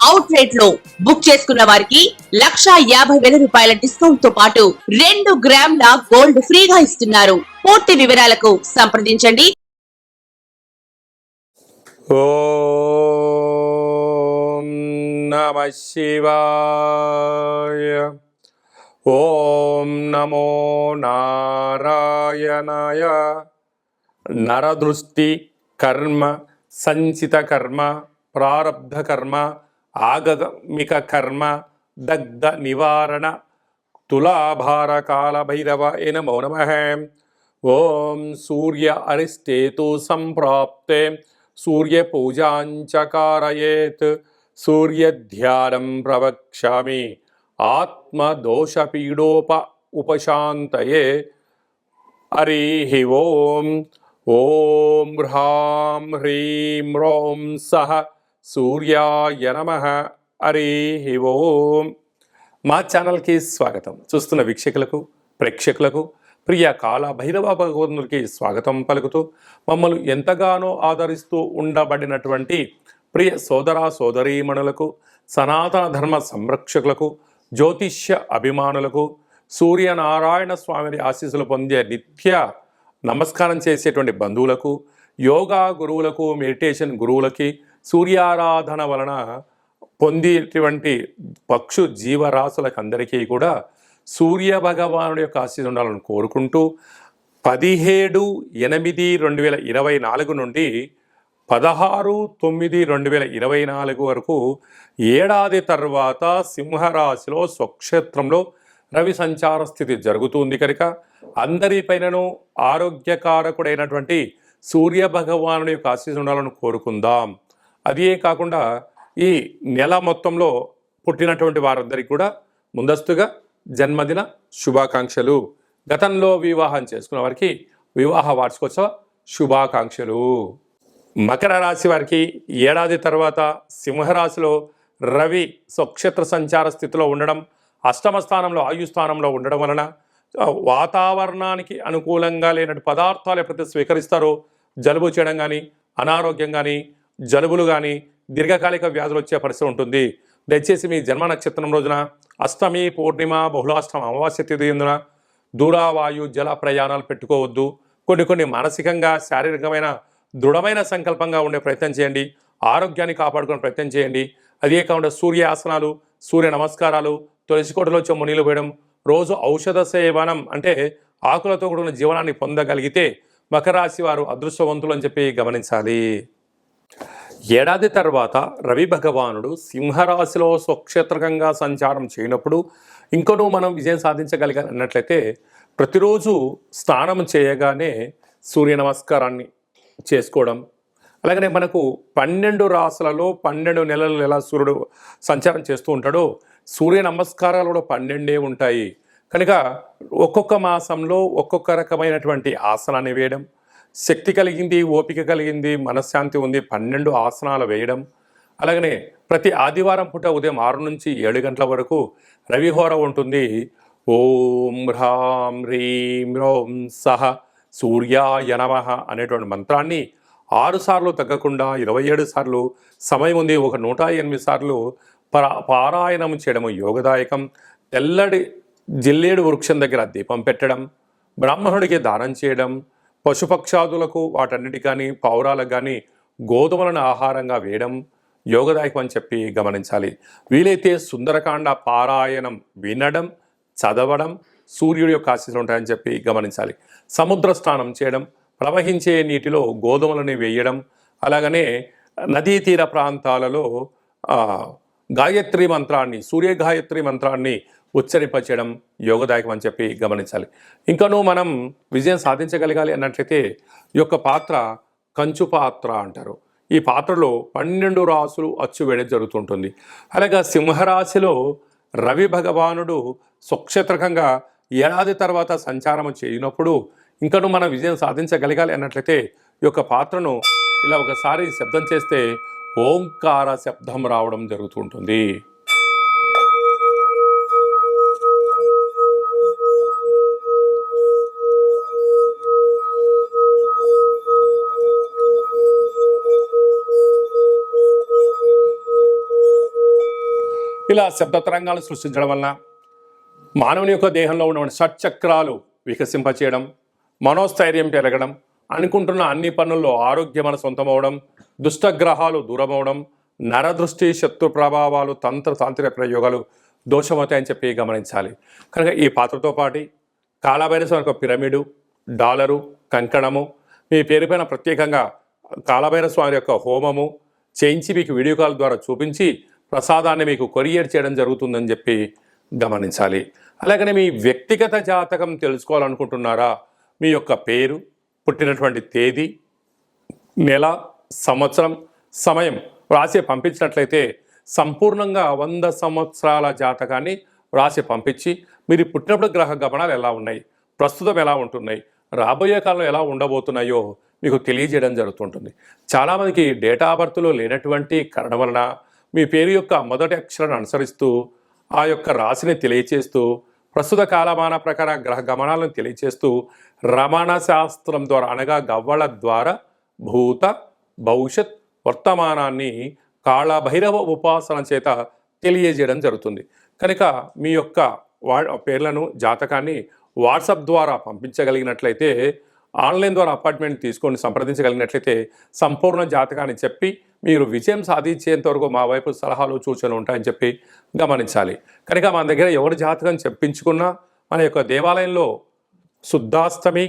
అవుట్లెట్లో book చేసుకున్న వారికి లక్షా యాభై వేల రూపాయల డిస్కౌంట్తో పాటు రెండు గ్రాముల గోల్డ్ ఫ్రీగా ఇస్తున్నారు. పూర్తి వివరాలకు సంప్రదించండి. ఓం నమ శివాయ. ఓం నమో నారాయణాయ. నరదృష్టి కర్మ సంచిత కర్మ ప్రారబ్ధ కర్మ ఆగమిక కర్మ దగ్ధ నివారణ తులాభార కాల భైరవ ఎన నమ ఓం సూర్య అరిష్టేతు సంప్రాప్తే సూర్య పూజాంచకారయేత్ సూర్యధ్యానం ప్రవక్ష్యామి ఆత్మదోషపీడోప ఉపశాంతయే హరి ఓం ఓం హ్రాం హ్రీం రోం సహ సూర్యాయ నమ. హరి ఓం. మా ఛానల్కి స్వాగతం. చూస్తున్న వీక్షకులకు ప్రేక్షకులకు ప్రియ కాల భైరవ భగవంతునికి స్వాగతం పలుకుతూ మమ్మల్ని ఎంతగానో ఆదరిస్తూ ఉండబడినటువంటి ప్రియ సోదర సోదరీమణులకు సనాతన ధర్మ సంరక్షకులకు జ్యోతిష్య అభిమానులకు సూర్యనారాయణ స్వామిని ఆశీస్సులు పొందే నిత్య నమస్కారం చేసేటువంటి బంధువులకు యోగా గురువులకు మెడిటేషన్ గురువులకి సూర్యారాధన వలన పొందేటువంటి పక్షు జీవరాశులకు అందరికీ కూడా సూర్య భగవానుడి యొక్క ఆశీస్సు ఉండాలని కోరుకుంటూ పదిహేడు ఎనిమిది రెండు వేల ఇరవై నాలుగు నుండి పదహారు తొమ్మిది రెండు వేల ఇరవై నాలుగు వరకు ఏడాది తర్వాత సింహరాశిలో స్వక్షేత్రంలో రవి సంచార స్థితి జరుగుతుంది కనుక అందరిపైనను ఆరోగ్యకారకుడైనటువంటి సూర్య భగవానుడి యొక్క ఆశీస్సు ఉండాలని కోరుకుందాం. అదే కాకుండా ఈ నెల మొత్తంలో పుట్టినటువంటి వారందరికీ కూడా ముందస్తుగా జన్మదిన శుభాకాంక్షలు. గతంలో వివాహం చేసుకున్న వారికి వివాహ వార్షికోత్సవ శుభాకాంక్షలు. మకర రాశి వారికి ఏడాది తర్వాత సింహరాశిలో రవి స్వక్షేత్ర సంచార స్థితిలో ఉండడం అష్టమ స్థానంలో ఆయు స్థానంలో ఉండడం వలన వాతావరణానికి అనుకూలంగా లేనటువంటి పదార్థాలు ఎప్పుడైతే స్వీకరిస్తారో జలుబు చేయడం కానీ అనారోగ్యం కానీ జలుబులు కానీ దీర్ఘకాలిక వ్యాధులు వచ్చే పరిస్థితి ఉంటుంది. దయచేసి మీ జన్మ నక్షత్రం రోజున అష్టమి పూర్ణిమ బహుళాష్టమ అమావాస్య తిథి ఎందున దూరావాయు జల ప్రయాణాలు పెట్టుకోవద్దు. కొన్ని కొన్ని మానసికంగా శారీరకమైన దృఢమైన సంకల్పంగా ఉండే ప్రయత్నం చేయండి. ఆరోగ్యాన్ని కాపాడుకునే ప్రయత్నం చేయండి. అదే కాకుండా సూర్య ఆసనాలు సూర్య నమస్కారాలు తులసి కోటలో వచ్చే మునిలు వేయడం రోజు ఔషధ సేవనం అంటే ఆకులతో కూడిన జీవనాన్ని పొందగలిగితే మకర రాశి వారు అదృష్టవంతులు అని చెప్పి గమనించాలి. ఏడాది తర్వాత రవి భగవానుడు సింహరాశిలో స్వక్షేత్రకంగా సంచారం చేయనప్పుడు ఇంకొను మనం విజయం సాధించగలిగినట్లయితే అన్నట్లయితే ప్రతిరోజు స్నానం చేయగానే సూర్య నమస్కారాన్ని చేసుకోవడం అలాగనే మనకు పన్నెండు రాసులలో పన్నెండు నెలలు ఎలా సూర్యుడు సంచారం చేస్తూ ఉంటాడో సూర్య నమస్కారాలు కూడా పన్నెండే ఉంటాయి. కనుక ఒక్కొక్క మాసంలో ఒక్కొక్క రకమైనటువంటి ఆసనాన్ని వేయడం శక్తి కలిగింది ఓపిక కలిగింది మనశ్శాంతి ఉంది. పన్నెండు ఆసనాలు వేయడం. అలాగనే ప్రతి ఆదివారం పూట ఉదయం ఆరు నుంచి ఏడు గంటల వరకు రవిహోర ఉంటుంది. ఓం హ్రాం హ్రీం రోం సహ సూర్యాయ నమ అనేటువంటి మంత్రాన్ని ఆరుసార్లు తగ్గకుండా ఇరవై ఏడు సార్లు సమయం ఉంది ఒక నూట ఎనిమిది సార్లు పరా పారాయణం చేయడము యోగదాయకం. తెల్లడి జిల్లేడు వృక్షం దగ్గర దీపం పెట్టడం బ్రాహ్మణుడికి దానం చేయడం పశుపక్షాదులకు వాటన్నిటి కానీ పౌరాలకు కానీ గోధుమలను ఆహారంగా వేయడం యోగదాయకం అని చెప్పి గమనించాలి. వీలైతే సుందరకాండ పారాయణం వినడం చదవడం సూర్యుడి యొక్క ఆశీస్సులు ఉంటాయని చెప్పి గమనించాలి. సముద్ర స్నానం చేయడం ప్రవహించే నీటిలో గోధుమలని వేయడం అలాగనే నదీ తీర ప్రాంతాలలో గాయత్రి మంత్రాన్ని సూర్య గాయత్రి మంత్రాన్ని ఉచ్చరింపచేయడం యోగదాయకం అని చెప్పి గమనించాలి. ఇంకనూ మనం విజయం సాధించగలగాలి అన్నట్లయితే ఈ యొక్క పాత్ర కంచు పాత్ర అంటారు. ఈ పాత్రలో పన్నెండు రాసులు అచ్చు వేయడం జరుగుతుంటుంది. అలాగా సింహరాశిలో రవి భగవానుడు స్వక్షేత్రకంగా ఏడాది తర్వాత సంచారం చేయనప్పుడు ఇంకను మనం విజయం సాధించగలగాలి అన్నట్లయితే ఈ యొక్క పాత్రను ఇలా ఒకసారి శబ్దం చేస్తే ఓంకార శబ్దం రావడం జరుగుతుంటుంది. ఇలా శబ్ద తరంగాలు సృష్టించడం వలన మానవుని యొక్క దేహంలో ఉన్న షట్చక్రాలు వికసింపచేయడం మనోస్థైర్యం పెరగడం అనుకుంటున్న అన్ని పనుల్లో ఆరోగ్యం మన సొంతమవడం దుష్టగ్రహాలు దూరమవడం నరదృష్టి శత్రు ప్రభావాలు తంత్ర తాంత్రిక ప్రయోగాలు దోషమవుతాయని చెప్పి గమనించాలి. కనుక ఈ పాత్రతో పాటు కాలభైరవ యొక్క పిరమిడు డాలరు కంకణము మీ పేరుపైన ప్రత్యేకంగా కాలభైరవ స్వామి యొక్క హోమము చేయించి మీకు వీడియో కాల్ ద్వారా చూపించి ప్రసాదాన్ని మీకు కొరియర్ చేయడం జరుగుతుందని చెప్పి గమనించాలి. అలాగనే మీ వ్యక్తిగత జాతకం తెలుసుకోవాలనుకుంటున్నారా? మీ యొక్క పేరు పుట్టినటువంటి తేదీ నెల సంవత్సరం సమయం రాసి పంపించినట్లయితే సంపూర్ణంగా వంద సంవత్సరాల జాతకాన్ని రాసి పంపించి మీరు పుట్టినప్పుడు గ్రహ గమనాలు ఎలా ఉన్నాయి? ప్రస్తుతం ఎలా ఉంటున్నాయి? రాబోయే కాలంలో ఎలా ఉండబోతున్నాయో మీకు తెలియజేయడం జరుగుతుంటుంది. చాలామందికి డేటా బర్త్లో లేనటువంటి కారణం వలన మీ పేరు యొక్క మొదటి అక్షరాన్ని అనుసరిస్తూ ఆ యొక్క రాశిని తెలియచేస్తూ ప్రస్తుత కాలమాన ప్రకార గ్రహ గమనాలను తెలియచేస్తూ రమణ శాస్త్రం ద్వారా అనగా గవ్వల ద్వారా భూత భవిష్యత్ వర్తమానాన్ని కాళభైరవ ఉపాసన చేత తెలియజేయడం జరుగుతుంది. కనుక మీ యొక్క వా పేర్లను జాతకాన్ని వాట్సాప్ ద్వారా పంపించగలిగినట్లయితే ఆన్లైన్ ద్వారా అపార్ట్మెంట్ తీసుకొని సంప్రదించగలిగినట్లయితే సంపూర్ణ జాతకాన్ని చెప్పి మీరు విజయం సాధించేంతవరకు మా వైపు సలహాలు సూచనలు ఉంటాయని చెప్పి గమనించాలి. కనుక మన దగ్గర ఎవరి జాతకం చెప్పించుకున్నా మన యొక్క దేవాలయంలో శుద్ధాష్టమి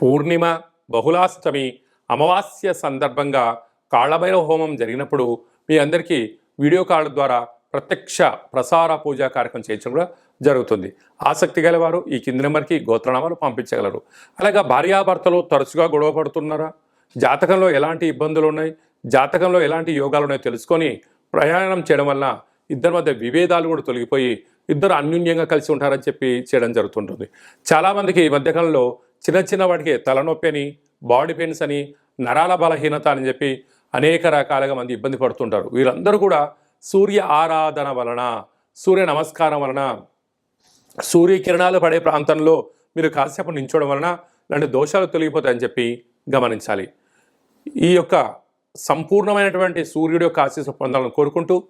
పూర్ణిమ బహుళాష్టమి అమావాస్య సందర్భంగా కాళ్ళభైర హోమం జరిగినప్పుడు మీ అందరికీ వీడియో కాల్ ద్వారా ప్రత్యక్ష ప్రసార పూజా కార్యక్రమం చేయించడం కూడా జరుగుతుంది. ఆసక్తి గలవారు ఈ కింది నెంబర్కి గోత్రనామాలు పంపించగలరు. అలాగే భార్యాభర్తలు తరచుగా గొడవ పడుతున్నారా? జాతకంలో ఎలాంటి ఇబ్బందులు ఉన్నాయి? జాతకంలో ఎలాంటి యోగాలు ఉన్నాయో తెలుసుకొని ప్రయాణం చేయడం వలన ఇద్దరి మధ్య విభేదాలు కూడా తొలగిపోయి ఇద్దరు అన్యూన్యంగా కలిసి ఉంటారని చెప్పి చేయడం జరుగుతుంటుంది. చాలామందికి ఈ మధ్యకాలంలో చిన్న చిన్న వాటికి తలనొప్పి అని బాడీ పెయిన్స్ అని నరాల బలహీనత అని చెప్పి అనేక రకాలుగా మంది ఇబ్బంది పడుతుంటారు. వీరందరూ కూడా సూర్య ఆరాధన వలన సూర్య నమస్కారం వలన సూర్యకిరణాలు పడే ప్రాంతంలో మీరు కాసేపు నించోవడం వలన ఇలాంటి దోషాలు తొలగిపోతాయని చెప్పి గమనించాలి. ఈ యొక్క సంపూర్ణమైనటువంటి సూర్యుడి యొక్క ఆశీస్సు పొందాలని కోరుకుంటూ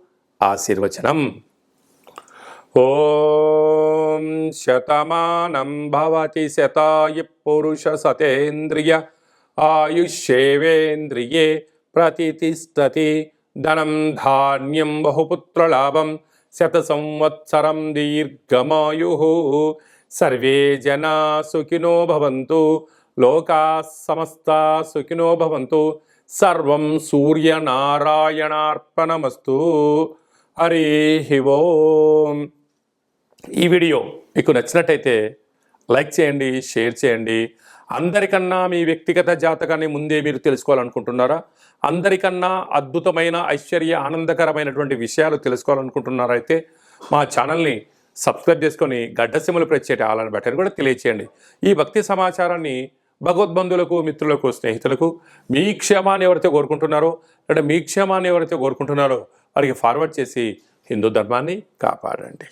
ఆశీర్వచనం. ఓం శతమానం భవతి శతాయు పురుష సతేంద్రియ ఆయుష్యేవేంద్రియే ప్రతిష్టతి ధనం ధాన్యం బహుపుత్రలాభం శత సంవత్సరం దీర్ఘమాయు. సర్వే జనా సుఖినో భవంతు. లోకా సమస్త సుఖినో భవంతు. సర్వం సూర్యనారాయణార్పణమస్తు. హరి ఓం. ఈ వీడియో మీకు నచ్చినట్టయితే లైక్ చేయండి షేర్ చేయండి. అందరికన్నా మీ వ్యక్తిగత జాతకాన్ని ముందే మీరు తెలుసుకోవాలనుకుంటున్నారా? అందరికన్నా అద్భుతమైన ఐశ్వర్య ఆనందకరమైనటువంటి విషయాలు తెలుసుకోవాలనుకుంటున్నారా అయితే మా ఛానల్ని సబ్స్క్రైబ్ చేసుకొని గడ్డసిమలు ప్రచ్చేటి ఆలని బట్టని కూడా తెలియచేయండి. ఈ భక్తి సమాచారాన్ని భగవద్బంధువులకు మిత్రులకు స్నేహితులకు మీ క్షేమాన్ని ఎవరైతే కోరుకుంటున్నారో లేదా మీ క్షేమాన్ని ఎవరైతే కోరుకుంటున్నారో వారికి ఫార్వర్డ్ చేసి హిందూ ధర్మాన్ని కాపాడండి.